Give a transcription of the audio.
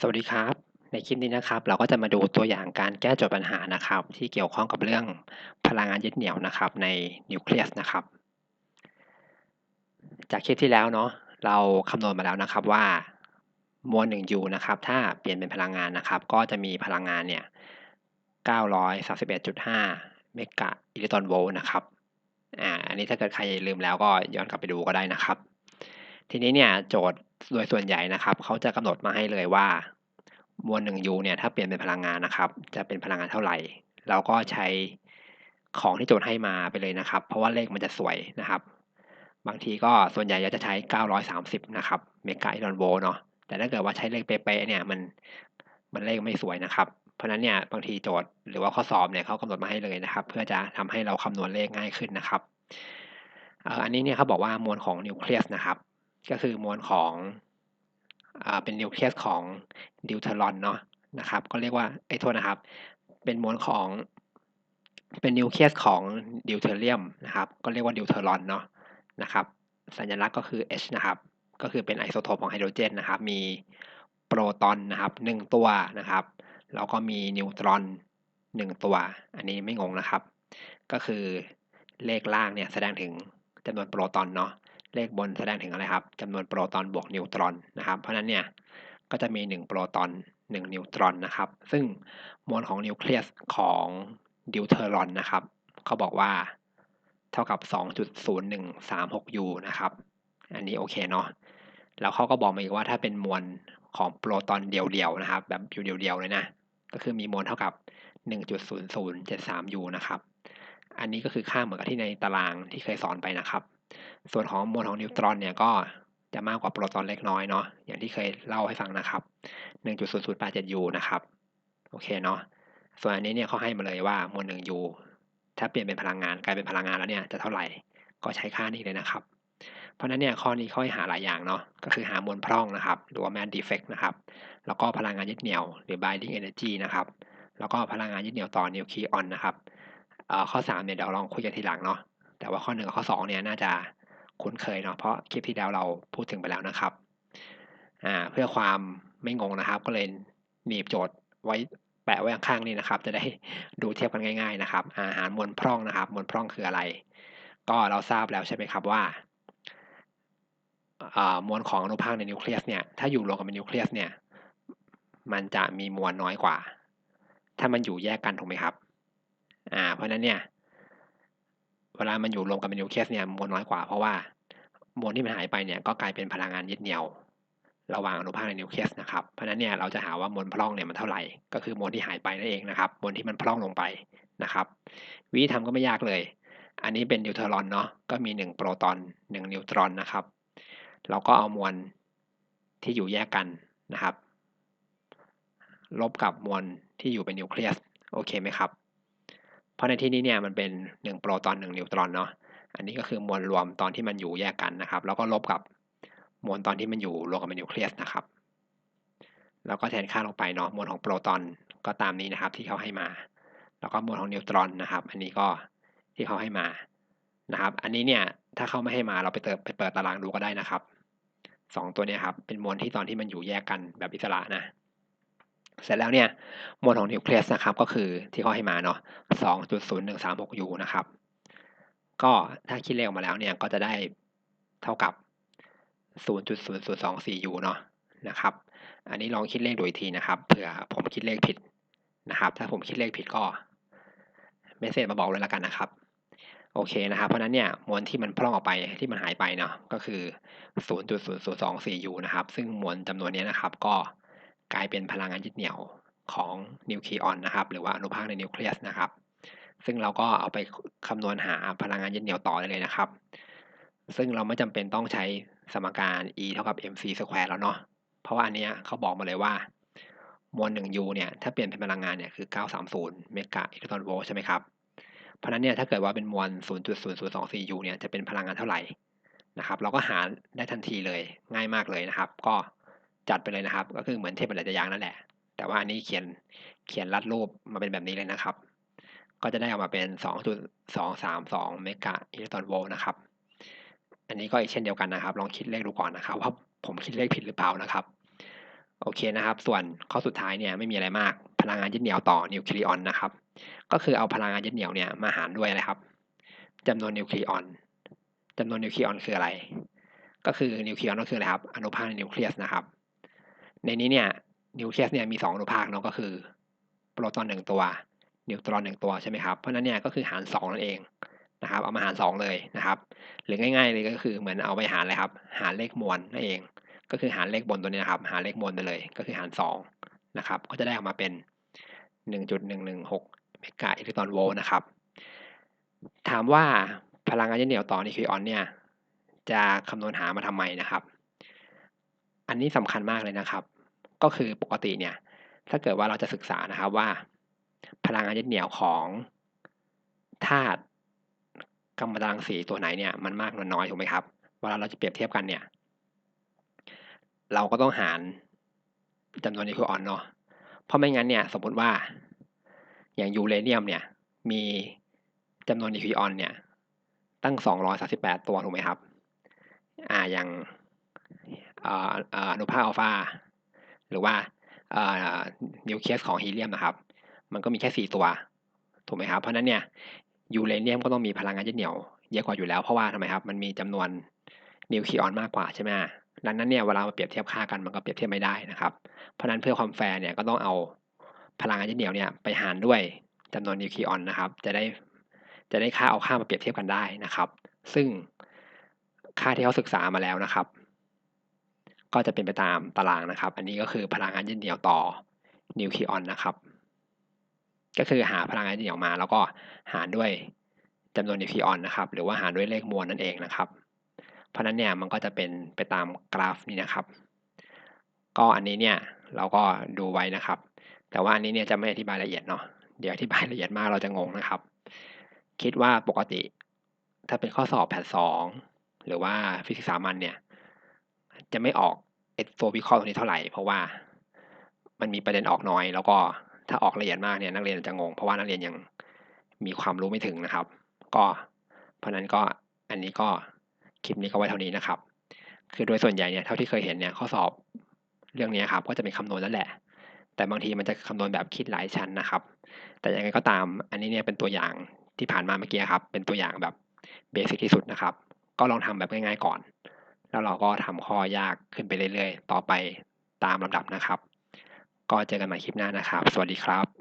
สวัสดีครับ ในคลิปนี้นะครับ เราก็จะมาดูตัวอย่างการแก้โจทย์ปัญหานะครับ ที่เกี่ยวข้องกับเรื่องพลังงานยึดเหนี่ยวนะครับ ในนิวเคลียสนะครับ จากคลิปที่แล้วเนาะเราคำนวณมาแล้วนะครับว่ามวล 1U นะครับ ถ้าเปลี่ยนเป็นพลังงานนะครับ ก็จะมีพลังงานเนี่ย 931.5 เมกะอิเล็กตรอนโวลต์นะครับอ่าอันนี้ถ้าเกิดใครลืมแล้วก็ย้อนกลับไปดูก็ได้นะครับ ทีนี้เนี่ยโจทย์โดยส่วนใหญ่นะครับเขาจะกำหนดมาให้เลยว่ามวล 1U เนี่ยถ้าเปลี่ยนเป็นพลังงานนะครับ จะเป็นพลังงานเท่าไหร่ เราก็ใช้ของที่โจทย์ให้มาไปเลยนะครับ เพราะว่าเลขมันจะสวยนะครับ บางทีก็ส่วนใหญ่จะใช้ 930 นะครับเมกะอิเล็กตรอนโวลต์เนาะแต่ถ้าเกิดว่าใช้เลขเป๊ะๆเนี่ยมันมันเลขไม่สวยนะครับ เพราะฉะนั้นเนี่ยบางทีโจทย์หรือว่าข้อสอบเนี่ยเขากำหนดมาให้เลยนะครับ เพื่อจะทำให้เราคำนวณเลขง่ายขึ้นนะครับอันนี้เนี่ยเขาบอกว่ามวลของนิวเคลียสนะครับ ก็คือมวลของอ่าเป็นนิวเคลียสของดิวเทอรอนเนาะนะครับ ก็เรียกว่าไอ้โทษนะครับ เป็นมวลของเป็นนิวเคลียสของดิวเทอเรียมนะครับ ก็เรียกว่าดิวเทอรอนเนาะนะครับ สัญลักษณ์ก็คือ H นะครับ ก็คือเป็นไอโซโทปของไฮโดรเจนนะครับ มีโปรตอนนะครับหนึ่งตัวนะครับ แล้วก็มีนิวตรอนหนึ่งตัว อันนี้ไม่งงนะครับ ก็คือเลขล่างเนี่ยแสดงถึงจำนวนโปรตอนเนาะ เลขบนแสดงถึงอะไรครับจำนวนโปรตอนบวกนิวตรอนนะครับ เพราะฉะนั้นเนี่ยก็จะมี 1 โปรตอน 1 นิวตรอนนะครับ ซึ่งมวลของนิวเคลียสของดิวเทอรอนนะครับ เขาบอกว่าเท่ากับ 2.0136 U นะครับ อันนี้โอเคเนาะ แล้วเขาก็บอกมาอีกว่าถ้าเป็นมวลของโปรตอนเดียวๆนะครับ แบบอยู่เดียวๆเลยนะ ก็คือมีมวลเท่ากับ 1.0073 U นะครับ อันนี้ก็คือค่าเหมือนกับที่ในตารางที่เคยสอนไปนะครับ ส่วนของมวลของนิวตรอนเนี่ยก็จะมากกว่าโปรตอนเล็กน้อยเนาะอย่างที่เคยเล่าให้ฟังนะครับ 1.0087 U นะครับ โอเคเนาะส่วนอันนี้เนี่ยเขาให้มาเลยว่ามวล 1U ถ้าเปลี่ยนเป็นพลังงานกลายเป็นพลังงานแล้วเนี่ยจะเท่าไหร่ก็ใช้ค่านี้เลยนะครับ เพราะนั้นเนี่ยข้อนี้เขาให้หาหลายอย่างเนาะก็คือหามวลพร่องนะครับหรือว่า mass defect นะครับ แล้วก็พลังงานยึดเหนี่ยวหรือ binding energy นะครับแล้วก็พลังงานยึดเหนี่ยวต่อนิวเคลียอนนะครับข้อ3เนี่ยเดี๋ยวลองคุยกันทีหลังเนาะ แต่ว่าข้อ1กับข้อ2เนี่ยน่าจะคุ้นเคยเนาะเพราะคลิปที่แล้วเราพูดถึงไปแล้วนะครับอ่าเพื่อความไม่งงนะครับ ก็เลยหนีบโจทย์ไว้แปะไว้ข้างๆนี่นะครับ จะได้ดูเทียบกันง่าย ๆนะครับ อาหารมวลพร่องนะครับ มวลพร่องคืออะไร ก็เราทราบแล้วใช่ไหมครับว่ามวลของอนุภาคในนิวเคลียสเนี่ยถ้าอยู่รวมกันเป็นนิวเคลียสเนี่ยมันจะมีมวลน้อยกว่า ถ้ามันอยู่แยกกันถูกไหมครับอ่าเพราะนั้นเนี่ย เวลามันอยู่รวมกันเป็นนิวเคลียสเนี่ยมวลน้อยกว่าเพราะว่ามวลที่มันหายไปเนี่ยก็กลายเป็นพลังงานยึดเหนี่ยว ระหว่างอนุภาคในนิวเคลียสนะครับเพราะนั้นเนี่ยเราจะหาว่ามวลพร่องเนี่ยมันเท่าไหร่ ก็คือมวลที่หายไปนั่นเองนะครับมวลที่มันพร่องลงไปนะครับ วิธีทำก็ไม่ยากเลย อันนี้เป็นนิวเทรอนเนาะก็มี 1 โปรตอน 1 นิวตรอนนะครับเราก็เอามวลที่อยู่แยกกันนะครับ ลบกับมวลที่อยู่เป็นนิวเคลียสโอเคไหมครับ เพราะในที่นี้เนี่ยมันเป็น 1 โปรตอน 1 นิวตรอนเนาะ อันนี้ก็คือมวลรวมตอนที่มันอยู่แยกกันนะครับ แล้วก็ลบกับมวลตอนที่มันอยู่รวมกันเป็นนิวเคลียสนะครับ แล้วก็แทนค่าลงไปเนาะ มวลของโปรตอนก็ตามนี้นะครับที่เขาให้มา แล้วก็มวลของนิวตรอนนะครับ อันนี้ก็ที่เขาให้มา นะครับ อันนี้เนี่ยถ้าเขาไม่ให้มาเราไปเติมไปเปิดตารางดูก็ได้นะครับสองตัวนี้ครับเป็นมวลที่ตอนที่มันอยู่แยกกันแบบอิสระนะ เสร็จแล้วเนี่ยมวลของนิวเคลียสนะครับก็คือที่เขาให้มาเนาะ2.0136 U นะครับ ก็ถ้าคิดเลขออกมาแล้วเนี่ยก็จะได้เท่ากับ 0.0024 U เนาะนะครับ อันนี้ลองคิดเลขดูอีกทีนะครับเผื่อผมคิดเลขผิดนะครับ ถ้าผมคิดเลขผิดก็เมสเซจมาบอกเลยละกันนะครับโอเคนะครับเพราะนั้นเนี่ยมวลที่มันพร่องออกไปที่มันหายไปเนาะก็คือ 0.0024 U นะครับ ซึ่งมวลจำนวนนี้นะครับ ก็ กลายเป็นพลังงานยึดเหนี่ยวของนิวเคลียอนนะครับ หรือว่าอนุภาคในนิวเคลียสนะครับ ซึ่งเราก็เอาไปคำนวณหาพลังงานยึดเหนี่ยวต่อได้เลยนะครับ ซึ่งเราไม่จำเป็นต้องใช้สมการ E เท่ากับ mc สแควร์แล้วเนาะเพราะว่าอันเนี้ยเขาบอกมาเลยว่ามวล 1U เนี่ยถ้าเปลี่ยนเป็นพลังงานเนี่ยคือ 930 เมกะอิเล็กตรอนโวลต์ใช่ไหมครับ เพราะนั้นเนี่ยถ้าเกิดว่าเป็นมวล 0.0024 U เนี่ยจะเป็นพลังงานเท่าไหร่นะครับ เราก็หาได้ทันทีเลยง่ายมากเลยนะครับ ก็ จัดไปเลยนะครับ ก็คือเหมือนเทปบรรยางนั่นแหละ แต่ว่าอันนี้เขียนเขียนรัดรูปมาเป็นแบบนี้เลยนะครับ ก็จะได้ออกมาเป็น 2.232เมกะอิเล็กตรอนโวลต์นะครับ อันนี้ก็อีกเช่นเดียวกันนะครับ ลองคิดเลขดูก่อนนะครับ ว่าผมคิดเลขผิดหรือเปล่านะครับ โอเคนะครับ ส่วนข้อสุดท้ายเนี่ยไม่มีอะไรมาก พลังงานยึดเหนี่ยวต่อนิวเคลียอนนะครับ ก็คือเอาพลังงานยึดเหนี่ยวเนี่ยมาหารด้วยอะไรครับจำนวนนิวเคลียอนจำนวนนิวเคลียอนคืออะไร ก็คือนิวเคลียอนก็คืออะไรครับ อนุภาคในนิวเคลียสนะครับ ในนี้เนี่ยนิวเคลียสเนี่ยมีสองอนุภาคเนาะก็คือโปรตอนหนึ่งตัวนิวตรอนหนึ่งตัวใช่ไหมครับเพราะนั้นเนี่ยก็คือหารสองนั่นเองนะครับเอามาหารสองเลยนะครับ หรือง่าย ๆ เลยก็คือเหมือนเอาไปหารอะไรครับ หารเลขมวลนั่นเอง ก็คือหารเลขบนตัวนี้นะครับ หารเลขมวลไปเลย ก็คือหารสองนะครับก็จะได้ออกมาเป็น 1.116เมกะอิเล็กตรอนโวลต์นะครับ ถามว่าพลังงานยึดเหนี่ยวต่อนิวคลียอนเนี่ยจะคำนวณหามาทำไมนะครับ อันนี้สำคัญมากเลยนะครับ ก็คือปกติเนี่ย ถ้าเกิดว่าเราจะศึกษานะครับว่า พลังงานยึดเหนี่ยวของธาตุกัมมันตรังสีตัวไหนเนี่ยมันมากหรือน้อยถูกไหมครับเวลาเราจะเปรียบเทียบกันเนี่ย เราก็ต้องหารจำนวนนิวเคลียอนเนาะเพราะไม่งั้นเนี่ย สมมติว่า อย่างยูเรเนียมเนี่ย มีจำนวนนิวเคลียอนเนี่ย ตั้ง 238 ตัวถูกไหมครับ อ่าอย่าง อนุภาคอัลฟาหรือว่านิวเคลียสของฮีเลียมนะครับ มันก็มีแค่ 4 ตัว ถูกไหมครับ เพราะนั้นเนี่ยยูเรเนียมก็ต้องมีพลังงานยึดเหนี่ยวเยอะกว่าอยู่แล้วเพราะว่าทำไมครับ มันมีจำนวนนิวเคลียอนมากกว่าใช่ไหมดังนั้นเนี่ยเวลามาเปรียบเทียบค่ากันมันก็เปรียบเทียบไม่ได้นะครับ เพราะนั้นเพื่อความแฟร์เนี่ยก็ต้องเอาพลังงานยึดเหนี่ยวเนี่ยไปหารด้วยจำนวนนิวเคลียอนนะครับ จะได้จะได้ค่าเอาค่ามาเปรียบเทียบกันได้นะครับ ซึ่งค่าที่เขาศึกษามาแล้วนะครับ ก็จะเป็นไปตามตารางนะครับ อันนี้ก็คือพลังงานยึดเหนี่ยวต่อนิวเคลียอนนะครับ ก็คือหาพลังงานยึดเหนี่ยวมา แล้วก็หารด้วยจำนวนนิวเคลียอนนะครับ หรือว่าหารด้วยเลขมวลนั่นเองนะครับ เพราะนั้นเนี่ยมันก็จะเป็นไปตามกราฟนี้นะครับ ก็อันนี้เนี่ยเราก็ดูไว้นะครับ แต่ว่าอันนี้เนี่ยจะไม่อธิบายละเอียดเนาะ เดี๋ยวอธิบายละเอียดมากเราจะงงนะครับ คิดว่าปกติ ถ้าเป็นข้อสอบแพทสองหรือว่าฟิสิกส์สามัญเนี่ย จะไม่ออกเอสโฟวิเคราะห์ตรงนี้เท่าไหร่ เพราะว่ามันมีประเด็นออกน้อย แล้วก็ถ้าออกละเอียดมากเนี่ยนักเรียนจะงง เพราะว่านักเรียนยังมีความรู้ไม่ถึงนะครับ ก็เพราะนั้นก็อันนี้ก็คลิปนี้ก็ไว้เท่านี้นะครับ คือโดยส่วนใหญ่เนี่ยเท่าที่เคยเห็นเนี่ยข้อสอบเรื่องนี้ครับก็จะเป็นคำนวณนั่นแหละ แต่บางทีมันจะคำนวณแบบคิดหลายชั้นนะครับ แต่ยังไงก็ตามอันนี้เนี่ยเป็นตัวอย่างที่ผ่านมาเมื่อกี้ครับ เป็นตัวอย่างแบบเบสิกที่สุดนะครับ ก็ลองทำแบบง่ายๆก่อน แล้วเราก็ทำข้อยากขึ้นไปเรื่อยๆ ต่อไปตามลำดับนะครับ ก็เจอกันใหม่คลิปหน้านะครับ สวัสดีครับ